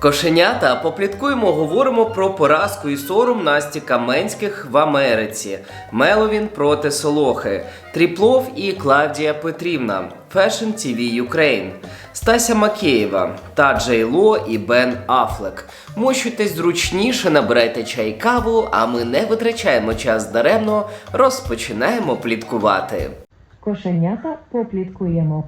Кошенята, попліткуємо, говоримо про поразку і сором Насті Каменських в Америці. Меловін проти Солохи, Тріплов і Клавдія Петрівна, Fashion TV Ukraine, Стася Макеєва та Джей Ло і Бен Афлек. Мощуйтесь зручніше, набирайте чай каву, а ми не витрачаємо час даремно, розпочинаємо пліткувати. Кошенята попліткуємо.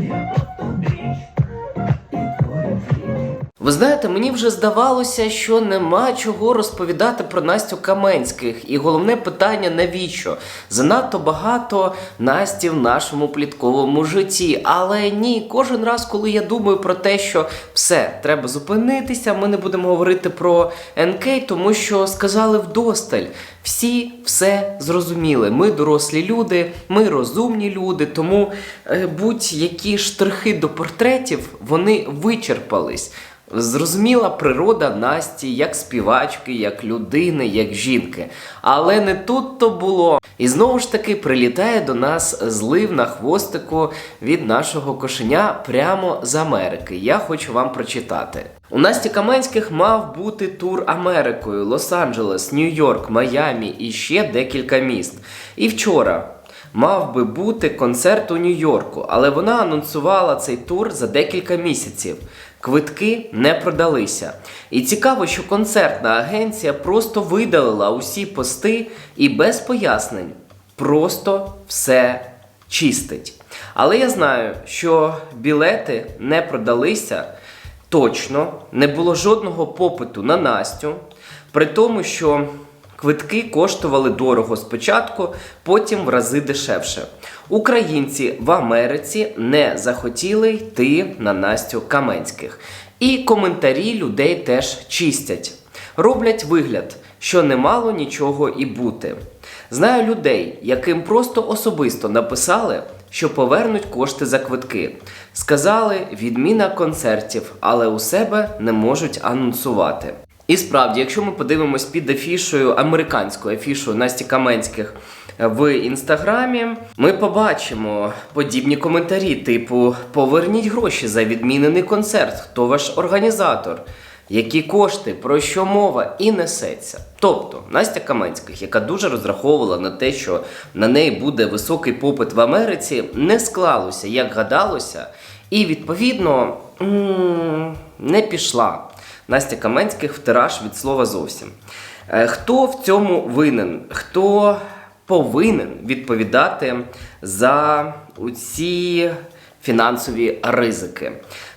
Yeah. Ви знаєте, мені вже здавалося, що нема чого розповідати про Настю Каменських. І головне питання навіщо? Занадто багато Насті в нашому плітковому житті. Але ні, кожен раз, коли я думаю про те, що все, треба зупинитися, ми не будемо говорити про НК, тому що сказали вдосталь. Всі все зрозуміли. Ми дорослі люди, ми розумні люди, тому е, будь-які штрихи до портретів вони вичерпались. Зрозуміла природа Насті як співачки, як людини, як жінки. Але не тут то було. І знову ж таки прилітає до нас злив на хвостику від нашого кошеня прямо з Америки. Я хочу вам прочитати. У Насті Каменських мав бути тур Америкою: Лос-Анджелес, Нью-Йорк, Майамі і ще декілька міст. І вчора мав би бути концерт у Нью-Йорку, але вона анонсувала цей тур за декілька місяців. Квитки не продалися. І цікаво, що концертна агенція просто видалила усі пости і без пояснень просто все чистить. Але я знаю, що білети не продалися точно, не було жодного попиту на Настю, при тому, що Квитки коштували дорого спочатку, потім в рази дешевше. Українці в Америці не захотіли йти на Настю Каменських. І коментарі людей теж чистять. Роблять вигляд, що не мало нічого і бути. Знаю людей, яким просто особисто написали, що повернуть кошти за квитки. Сказали, відміна концертів, але у себе не можуть анонсувати. І справді, якщо ми подивимось під афішою, американською афішою Насті Каменських в інстаграмі, ми побачимо подібні коментарі, типу: Поверніть гроші за відмінений концерт, хто ваш організатор, які кошти, про що мова і несеться. Тобто Настя Каменських, яка дуже розраховувала на те, що на неї буде високий попит в Америці, не склалося, як гадалося, і відповідно не пішла. Настя Каменських в тираж від слова зовсім. Е, Хто в цьому винен? Хто повинен відповідати за ці фінансові ризики?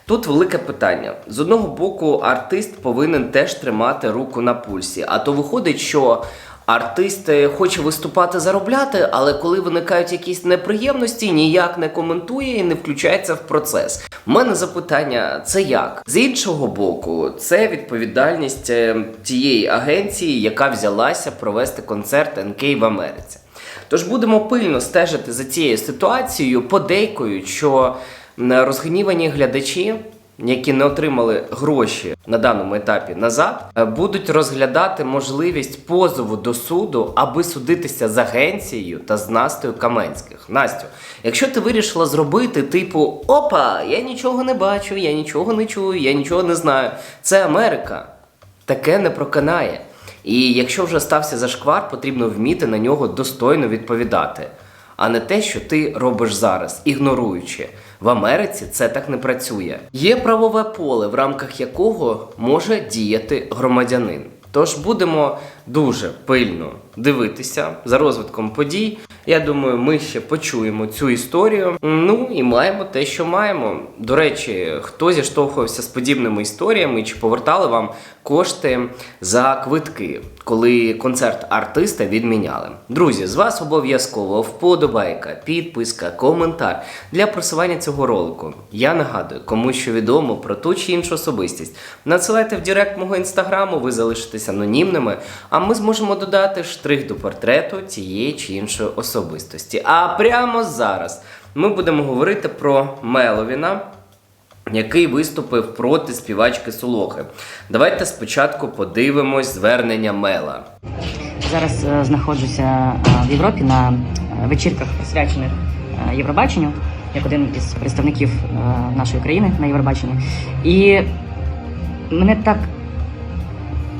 Тут велике питання. З одного боку, артист повинен теж тримати руку на пульсі. А то виходить, що артист е, хоче виступати, заробляти, але коли виникають якісь неприємності, ніяк не коментує і не включається в процес. У мене запитання: це як? З іншого боку, це відповідальність е, тієї агенції, яка взялася провести концерт НК в Америці. Тож будемо пильно стежити за цією ситуацією, подейкують, що розгнівані глядачі. Які не отримали гроші на даному етапі назад, е, будуть розглядати можливість позову до суду, аби судитися з агенцією та з Настею Каменських. Настю, якщо ти вирішила зробити, типу, опа, я нічого не бачу, я нічого не чую, я нічого не знаю. Це Америка. Таке не проканає. І якщо вже стався зашквар, потрібно вміти на нього достойно відповідати, а не те, що ти робиш зараз, ігноруючи. В Америці це так не працює. Є правове поле, в рамках якого може діяти громадянин. Тож будемо дуже пильно дивитися за розвитком подій. Я думаю, ми ще почуємо цю історію. Ну і маємо те, що маємо. До речі, хто зіштовхувався з подібними історіями, чи повертали вам кошти за квитки, коли концерт артиста відміняли? Друзі, з вас обов'язково вподобайка, підписка, коментар для просування цього ролику. Я нагадую, кому що відомо про ту чи іншу особистість. Надсилайте в Директ мого інстаграму, ви залишитесь анонімними, а ми зможемо додати штрих до портрету тієї чи іншої особистості. А прямо зараз ми будемо говорити про Меловіна. Який виступив проти співачки Солохи. Давайте спочатку подивимось звернення Мела. Зараз е, знаходжуся е, в Європі на вечірках, присвячених е, Євробаченню, як один із представників е, нашої країни на Євробаченні. І мене так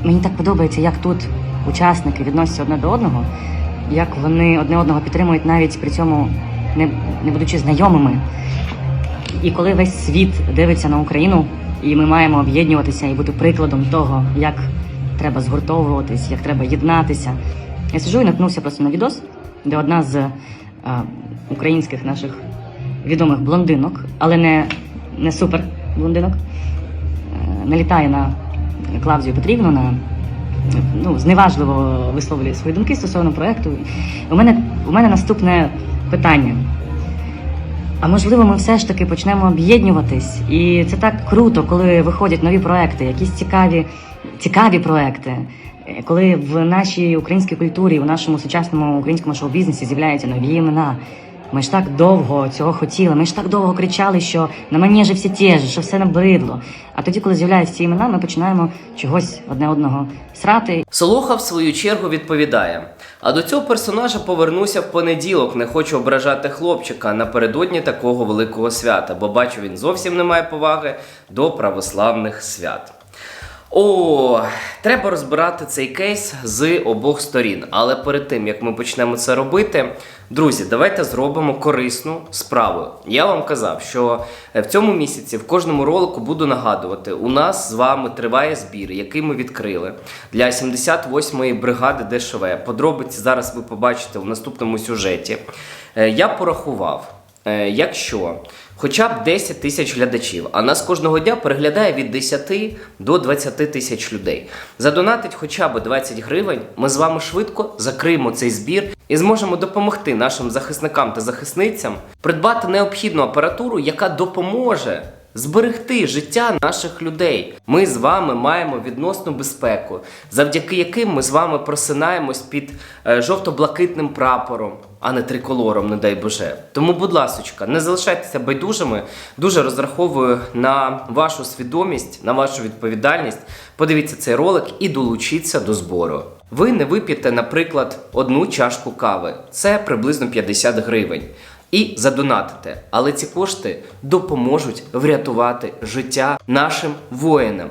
мені так подобається, як тут учасники відносяться одне до одного, як вони одне одного підтримують навіть при цьому не, не будучи знайомими. І коли весь світ дивиться на Україну, і ми маємо об'єднуватися і бути прикладом того, як треба згуртовуватись, як треба єднатися. Я сиджу і наткнувся просто на відос, де одна з е, українських наших відомих блондинок, але не, не супер блондинок, е, налітає на Клавдію Петрівну, на ну, зневажливо висловлює свої думки стосовно проекту. У мене, у мене наступне питання. А можливо, ми все ж таки почнемо об'єднуватись, і це так круто, коли виходять нові проекти, якісь цікаві, цікаві проекти. Е, Коли в нашій українській культурі, у нашому сучасному українському шоу-бізнесі з'являються нові імена. Ми ж так довго цього хотіли. Ми ж так довго кричали, що на манежі всі ті ж, що все набридло. А тоді, коли з'являються ці імена, ми починаємо чогось одне одного срати Солоха в свою чергу відповідає: а до цього персонажа повернуся в понеділок. Не хочу ображати хлопчика напередодні такого великого свята, бо бачу, він зовсім не має поваги до православних свят. О, треба розбирати цей кейс з обох сторін. Але перед тим як ми почнемо це робити, друзі, давайте зробимо корисну справу. Я вам казав, що е, в цьому місяці в кожному ролику буду нагадувати: у нас з вами триває збір, який ми відкрили для 78-ї бригади ДШВ. Подробиці зараз ви побачите в наступному сюжеті. Е, Я порахував. Е, Якщо хоча б 10 тисяч глядачів, а нас кожного дня переглядає від 10 до 20 тисяч людей. Задонатить хоча б 20 гривень, ми з вами швидко закриємо цей збір і зможемо допомогти нашим захисникам та захисницям придбати необхідну апаратуру, яка допоможе зберегти життя наших людей. Ми з вами маємо відносну безпеку, завдяки яким ми з вами просинаємось під е, жовто-блакитним прапором, а не триколором, не дай Боже. Тому, будь ласочка, не залишайтеся байдужими. Дуже розраховую на вашу свідомість, на вашу відповідальність. Подивіться цей ролик і долучіться до збору. Ви не вип'єте, наприклад, одну чашку кави. Це приблизно 50 гривень і задонатите. Але ці кошти допоможуть врятувати життя нашим воїнам.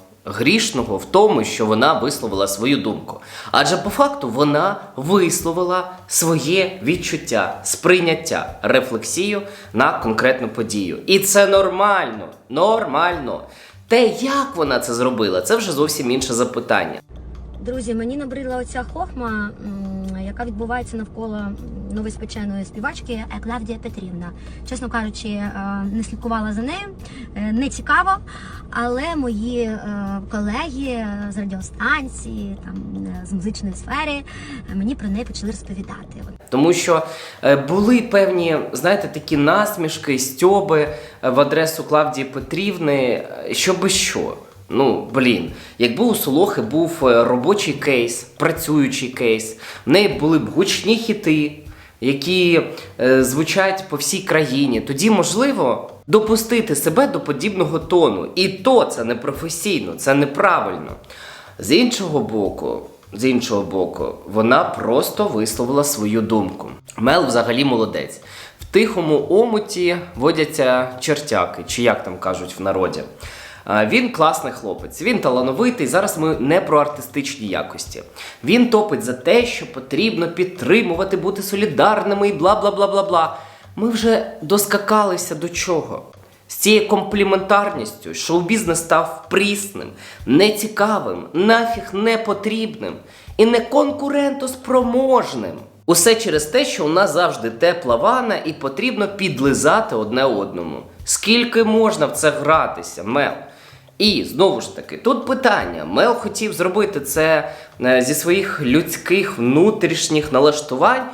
грішного в тому, що вона висловила свою думку. Адже по факту вона висловила своє відчуття, сприйняття, рефлексію на конкретну подію. І це нормально, нормально. Те, як вона це зробила, це вже зовсім інше запитання. Друзі, мені набридла оця хохма, яка відбувається навколо новоспеченої співачки е, Клавдія Петрівна. Чесно кажучи, е, не слідкувала за нею, е, не цікаво. Але мої колеги з радіостанції, там з музичної сфери, мені про неї почали розповідати. Тому що були певні, знаєте, такі насмішки, стьоби в адресу Клавдії Петрівни, що би що. Ну, блін, якби у Солохи був е, робочий кейс, працюючий кейс, в неї були б гучні хіти, які е, звучать по всій країні, тоді, можливо, допустити себе до подібного тону. І то це непрофесійно, це неправильно. З іншого боку, з іншого боку, вона просто висловила свою думку. Мел взагалі молодець. В тихому омуті водяться чертяки, чи як там кажуть в народі. Він класний хлопець, він талановитий. Зараз ми не про артистичні якості. Він топить за те, що потрібно підтримувати, бути солідарними і бла бла бла бла бла. Ми вже доскакалися до чого? З цією компліментарністю шоу-бізнес став прісним, нецікавим, нафіг не потрібним і не конкурентоспроможним. Усе через те, що у нас завжди тепла ванна і потрібно підлизати одне одному. Скільки можна в це гратися, Мел? І знову ж таки, тут питання: Мел хотів зробити це е, зі своїх людських внутрішніх налаштувань,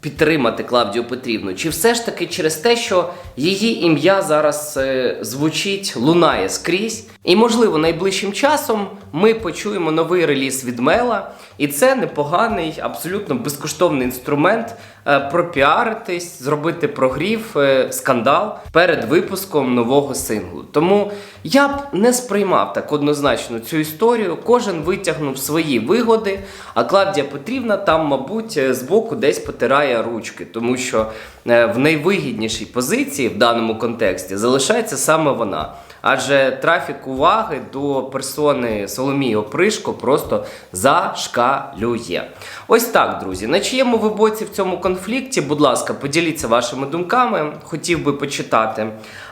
підтримати Клавдію Петрівну, чи все ж таки через те, що її ім'я зараз е, звучить, лунає скрізь. І, можливо, найближчим часом ми почуємо новий реліз від Мела, і це непоганий, абсолютно безкоштовний інструмент е, пропіаритись, зробити прогрів, е, скандал перед випуском нового синглу. Тому я б не сприймав так однозначно цю історію. Кожен витягнув свої вигоди, а Клавдія Петрівна там, мабуть, е, збоку десь потирає ручки, тому що в найвигіднішій позиції в даному контексті залишається саме вона. Адже трафік уваги до персони Соломії Опришко просто зашкалює. Ось так, друзі. На чиєму ви боці в цьому конфлікті, будь ласка, поділіться вашими думками, хотів би почитати.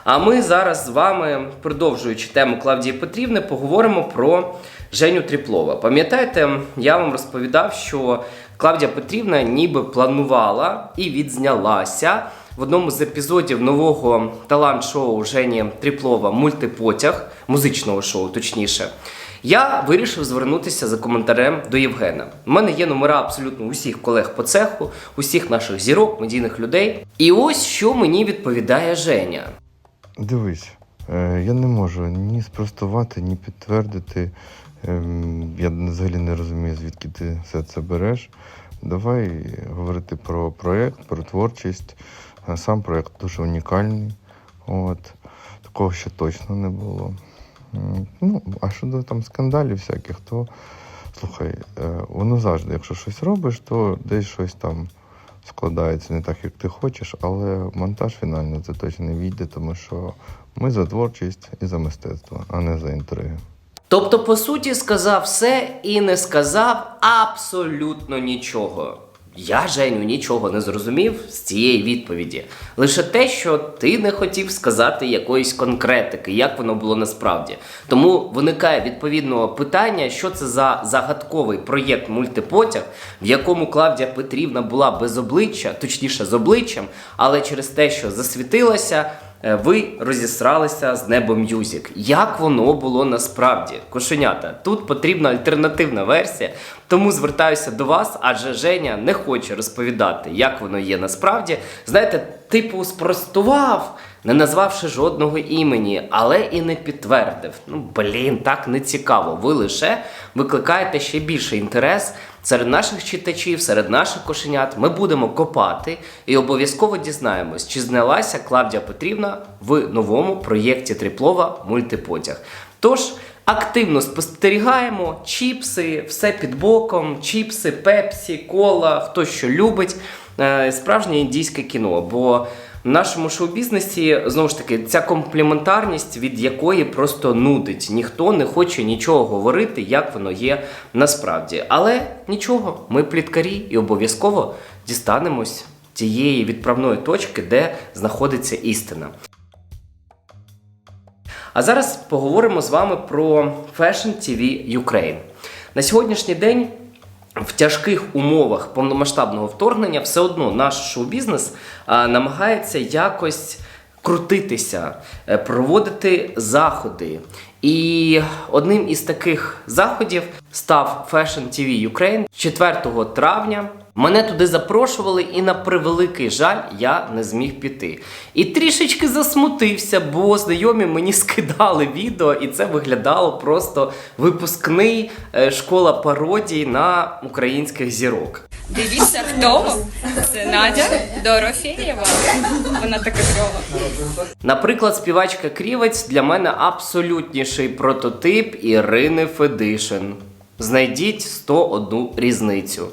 А ми зараз з вами, продовжуючи тему Клавдії Петрівни, поговоримо про Женю Тріплова. Пам'ятаєте, я вам розповідав, що Клавдія Петрівна ніби планувала і відзнялася в одному з епізодів нового талант-шоу Жені Тріплова Мультипотяг, музичного шоу, точніше. Я вирішив звернутися за коментарем до Євгена. У мене є номера абсолютно усіх колег по цеху, усіх наших зірок, медійних людей. І ось що мені відповідає Женя. Дивись, е, я не можу ні спростувати, ні підтвердити. Ем, Я взагалі не розумію, звідки ти все це береш. Давай говорити про проєкт, про творчість. Сам проєкт дуже унікальний. От. Такого ще точно не було. Ну, а щодо там скандалів всяких, то слухай, е, воно завжди, якщо щось робиш, то десь щось там складається не так, як ти хочеш, але монтаж фінально це точно не війде, тому що ми за творчість і за мистецтво, а не за інтриги. Тобто, по суті, сказав все і не сказав абсолютно нічого. Я, Женю, нічого не зрозумів з цієї відповіді. Лише те, що ти не хотів сказати якоїсь конкретики, як воно було насправді. Тому виникає відповідно питання, що це за загадковий проєкт мультипотяг, в якому Клавдія Петрівна була без обличчя, точніше з обличчям, але через те, що засвітилася. Е, Ви розісралися з Небо М'юзік. Як воно було насправді? Кошенята, тут потрібна альтернативна версія, тому звертаюся до вас, адже Женя не хоче розповідати, як воно є насправді. Знаєте, типу, спростував, не назвавши жодного імені, але і не підтвердив. Ну, блін, так не цікаво. Ви лише викликаєте ще більше інтерес серед наших читачів, серед наших кошенят. Ми будемо копати і обов'язково дізнаємось, чи знялася Клавдія Петрівна в новому проєкті Тріплова мультипотяг. Тож. Активно спостерігаємо чіпси, все під боком, чіпси, пепсі, кола, хто що любить. Е, Справжнє індійське кіно. Бо в нашому шоу-бізнесі знову ж таки ця компліментарність, від якої просто нудить. Ніхто не хоче нічого говорити, як воно є насправді. Але нічого, ми пліткарі і обов'язково дістанемось тієї відправної точки, де знаходиться істина. А зараз поговоримо з вами про Fashion TV Ukraine. На сьогоднішній день в тяжких умовах повномасштабного вторгнення все одно наш шоу-бізнес а, намагається якось крутитися, е, проводити заходи. І одним із таких заходів став Fashion TV Ukraine 4 травня. Мене туди запрошували, і на превеликий жаль, я не зміг піти. І трішечки засмутився, бо знайомі мені скидали відео, і це виглядало просто випускний е, школа пародій на українських зірок. Дивіться, хто це Надя Дорофєєва. Вона така кльова. Наприклад, співачка Крівець для мене абсолютніший прототип Ірини Федишин. Знайдіть 101 різницю.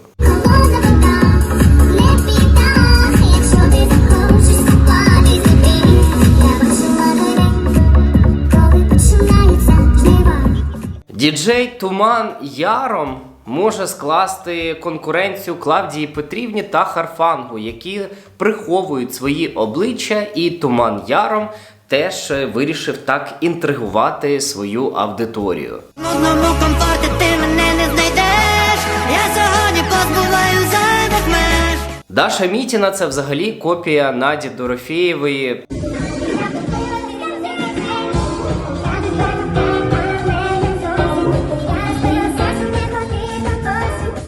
Діджей Туман Яром може скласти конкуренцію Клавдії Петрівні та Харфангу, які приховують свої обличчя, і Туман Яром теж е, вирішив так інтригувати свою аудиторію. Одному ти мене не знайдеш. Я сьогодні позбуваю зайвих меж. Даша Мітіна це взагалі копія Наді Дорофєєвої.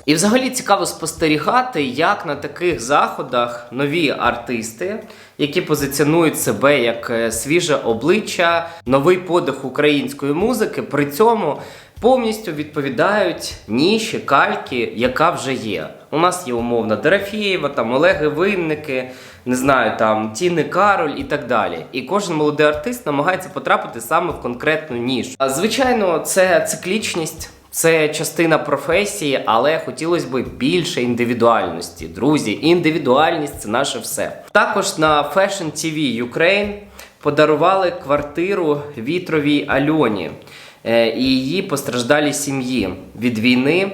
І взагалі цікаво спостерігати, як на таких заходах нові артисти, які позиціонують себе як е, свіже обличчя, новий подих української музики, при цьому повністю відповідають ніші кальки, яка вже є. У нас є умовно Дорофєєва, там Олеги Винники, не знаю, там Тіни Кароль і так далі. І кожен молодий артист намагається потрапити саме в конкретну нішу. Звичайно, це циклічність. Це частина професії, але хотілося б більше індивідуальності. Друзі, індивідуальність це наше все. Також на Fashion TV Ukraine подарували квартиру вітровій Альоні е, і її постраждалі сім'ї від війни.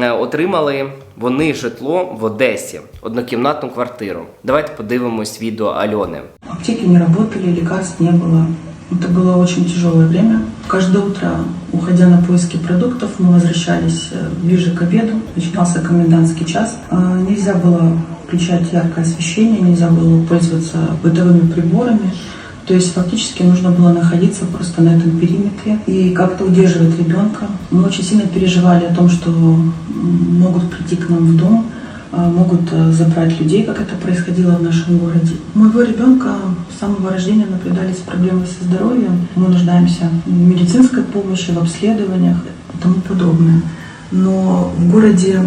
е, Отримали вони житло в Одесі, однокімнатну квартиру. Давайте подивимось відео Альони. Аптеки не работали, лекарств не было. Это было очень тяжелое время. Каждое утро, уходя на поиски продуктов, мы возвращались э, ближе к обеду. Начинался комендантский час. А, Нельзя было включать яркое освещение, нельзя было пользоваться бытовыми приборами. То есть фактически нужно было находиться просто на этом периметре и как-то удерживать ребенка. Мы очень сильно переживали о том, что могут прийти к нам в дом, могут э, забрать людей, как это происходило в нашем городе. У моего ребенка с самого рождения наблюдались проблемы со здоровьем. Мы нуждаемся в медицинской помощи, в обследованиях и тому подобное. Но в городе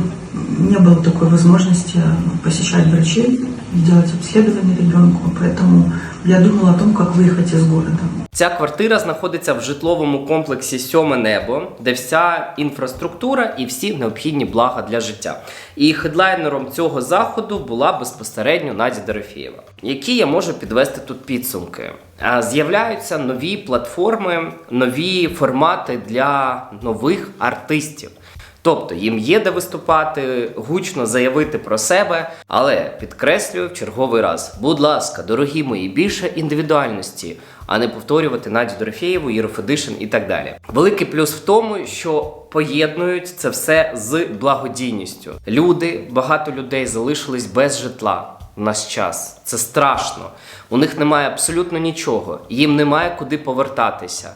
не было такой возможности посещать врачей, делать обследование ребенку, поэтому я думала о том, как выехать из города. Ця квартира знаходиться в житловому комплексі Сьоме небо, де вся інфраструктура і всі необхідні блага для життя. І хедлайнером цього заходу була безпосередньо Надя Дорофєєва. Які я можу підвести тут підсумки? З'являються нові платформи, нові формати для нових артистів. Тобто їм є де виступати, гучно заявити про себе, але підкреслюю в черговий раз: будь ласка, дорогі мої, більше індивідуальності, а не повторювати Надю Дорофєєву, Єру Федишин і так далі. Великий плюс в тому, що поєднують це все з благодійністю. Люди, багато людей залишились без житла. В наш час це страшно. У них немає абсолютно нічого, їм немає куди повертатися.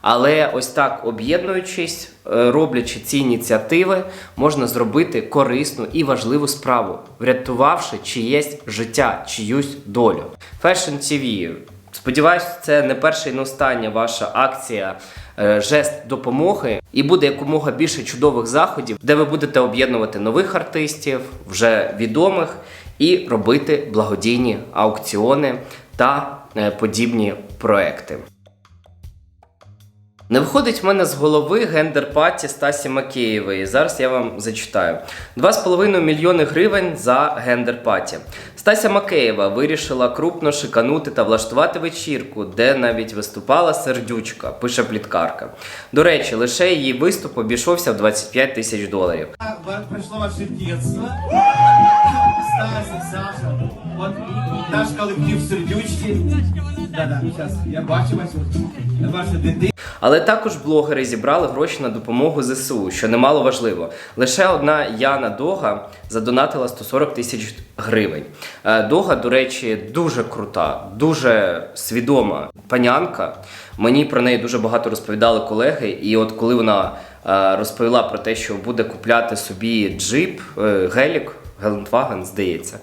Але ось так об'єднуючись, е, роблячи ці ініціативи, можна зробити корисну і важливу справу, врятувавши чиєсь життя, чиюсь долю. Fashion TV. Сподіваюсь, це не перша і не остання ваша акція. е, Жест допомоги і буде якомога більше чудових заходів, де ви будете об'єднувати нових артистів, вже відомих, і робити благодійні аукціони та е, подібні проекти. Не виходить в мене з голови гендер-паті Стасі Макеєвої. Зараз я вам зачитаю: 2,5 мільйони гривень за гендер-паті. Стася Макеєва вирішила крупно шиканути та влаштувати вечірку, де навіть виступала сердючка, пише пліткарка. До речі, лише її виступ обійшовся в 25 тисяч доларів. Пройшло ваше дитинство. Стася, Саша. От наш колектив сердючки. Я бачу вас. Ваше дитинство. Але також блогери зібрали гроші на допомогу ЗСУ, що немало важливо. Лише одна Яна Дога задонатила 140 тисяч гривень. Е, Дога, до речі, дуже крута, дуже свідома панянка. Мені про неї дуже багато розповідали колеги. І от коли вона е, розповіла про те, що буде купляти собі джип, е, гелік, Гелендваген, здається.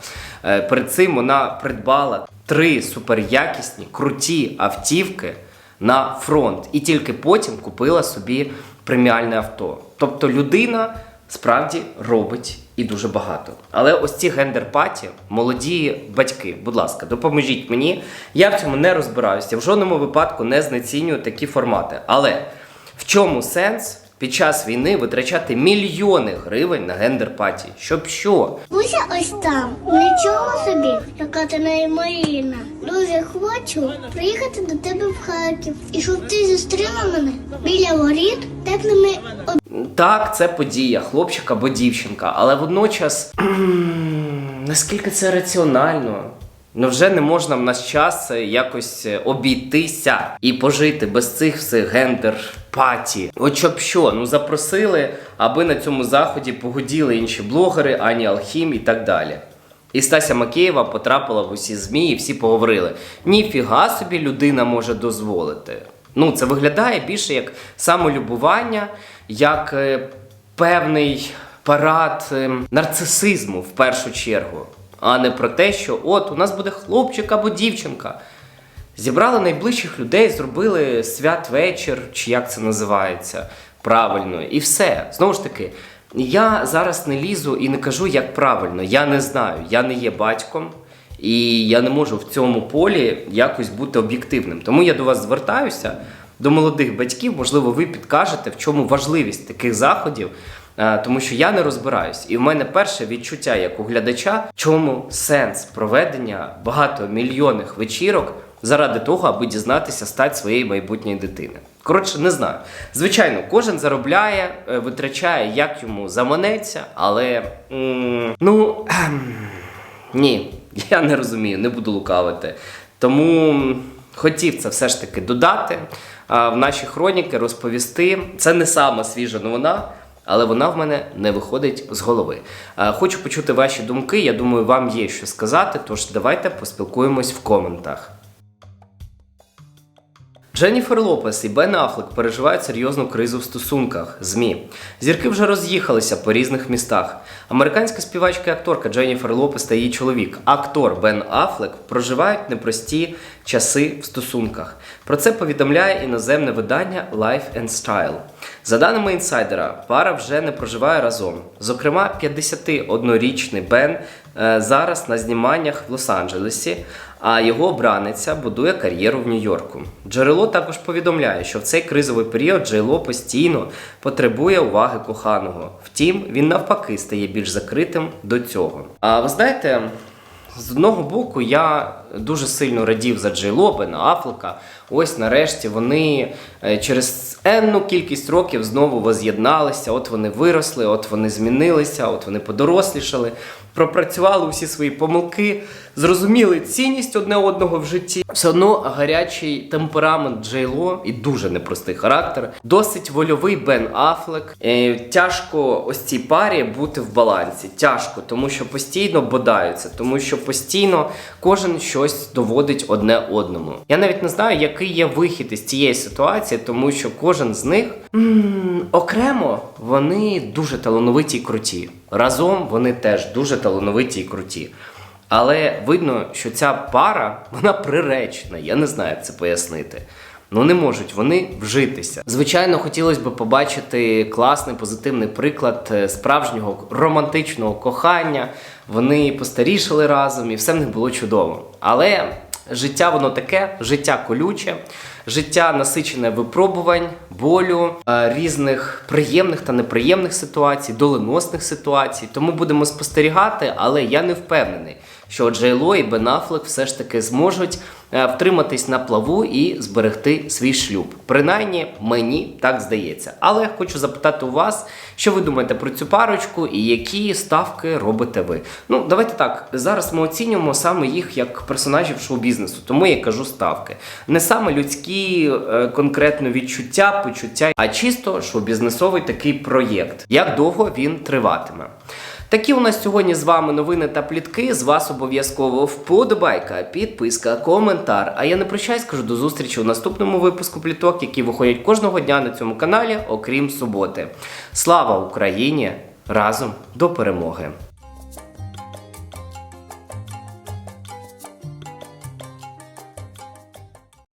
Е, Перед цим вона придбала три суперякісні, круті автівки на фронт і тільки потім купила собі преміальне авто. Тобто людина справді робить і дуже багато. Але ось ці гендер-паті, молоді батьки, будь ласка, допоможіть мені. Я в цьому не розбираюся. В жодному випадку не знецінюю такі формати. Але в чому сенс під час війни витрачати мільйони гривень на гендер-паті? Щоб що? Буся ось там. Нічого собі, яка ти неймовірна. Дуже хочу приїхати до тебе в Харків. І щоб ти зустріла мене біля воріт теплими Так, це подія, хлопчик або дівчинка, але водночас наскільки це раціонально? Ну вже не можна в наш час якось обійтися і пожити без цих всіх гендер паті. От щоб що, ну запросили, аби на цьому заході погоділи інші блогери, Ані Алхім і так далі. І Стася Макеєва потрапила в усі ЗМІ, і всі поговорили: ніфіга собі людина може дозволити. Ну, це виглядає більше як самолюбування, як е, певний парад е, нарцисизму в першу чергу, а не про те, що от у нас буде хлопчик або дівчинка. Зібрали найближчих людей, зробили святвечір, чи як це називається правильно, і все. Знову ж таки, я зараз не лізу і не кажу, як правильно. Я не знаю, я не є батьком, і я не можу в цьому полі якось бути об'єктивним. Тому я до вас звертаюся, до молодих батьків, можливо, ви підкажете, в чому важливість таких заходів. Е, Тому що я не розбираюсь, і в мене перше відчуття як у глядача, чому сенс проведення багатомільйонних вечірок заради того, аби дізнатися стать своєї майбутньої дитини. Коротше, не знаю. Звичайно, кожен заробляє, е, витрачає, як йому заманеться, але ну ем, ні, я не розумію, не буду лукавити. Тому хотів це все ж таки додати а, в наші хроніки, розповісти. Це не сама свіжа новина. Але вона в мене не виходить з голови. Хочу почути ваші думки. Я думаю, вам є що сказати. Тож давайте поспілкуємось в коментах. Дженніфер Лопес і Бен Аффлек переживають серйозну кризу в стосунках. ЗМІ. Зірки вже роз'їхалися по різних містах. Американська співачка і акторка Дженніфер Лопес та її чоловік, актор Бен Аффлек, проживають непрості часи в стосунках. Про це повідомляє іноземне видання Life and Style. За даними інсайдера, пара вже не проживає разом. Зокрема, 51-річний Бен зараз на зніманнях в Лос-Анджелесі, а його обраниця будує кар'єру в Нью-Йорку. Джерело також повідомляє, що в цей кризовий період Джейло постійно потребує уваги коханого. Втім, він навпаки стає більш закритим до цього. А ви знаєте, з одного боку, я дуже сильно радів за Джейло, Бена Афлека. Ось нарешті вони е, через енну кількість років знову воз'єдналися. От вони виросли, от вони змінилися, от вони подорослішали, пропрацювали усі свої помилки, зрозуміли цінність одне одного в житті. Все одно гарячий темперамент Джейло і дуже непростий характер. Досить вольовий Бен Афлек. Е, тяжко ось цій парі бути в балансі. Тяжко, тому що постійно бодаються, тому що постійно кожен щось доводить одне одному. Я навіть не знаю, який є вихід із цієї ситуації, тому що кожен з них м, окремо вони дуже талановиті і круті. Разом вони теж дуже талановиті і круті. Але видно, що ця пара вона приречена. Я не знаю, як це пояснити. Ну не можуть вони вжитися. Звичайно, хотілося б побачити класний позитивний приклад е, справжнього романтичного кохання. Вони постарішали разом, і все в них було чудово. Але життя воно таке, життя колюче, життя насичене випробувань, болю, е, різних приємних та неприємних ситуацій, доленосних ситуацій. Тому будемо спостерігати, але я не впевнений, що Джейло і Бен Аффлек все ж таки зможуть е, втриматись на плаву і зберегти свій шлюб. Принаймні, мені так здається. Але я хочу запитати у вас, що ви думаєте про цю парочку і які ставки робите ви. Ну, давайте так. Зараз ми оцінюємо саме їх як персонажів шоу-бізнесу, тому я кажу ставки. Не саме людські е, конкретно відчуття, почуття, а чисто шоу-бізнесовий такий проєкт. Як довго він триватиме? Такі у нас сьогодні з вами новини та плітки. З вас обов'язково вподобайка, підписка, коментар. А я не прощаюсь, кажу до зустрічі у наступному випуску пліток, які виходять кожного дня на цьому каналі, окрім суботи. Слава Україні! Разом до перемоги!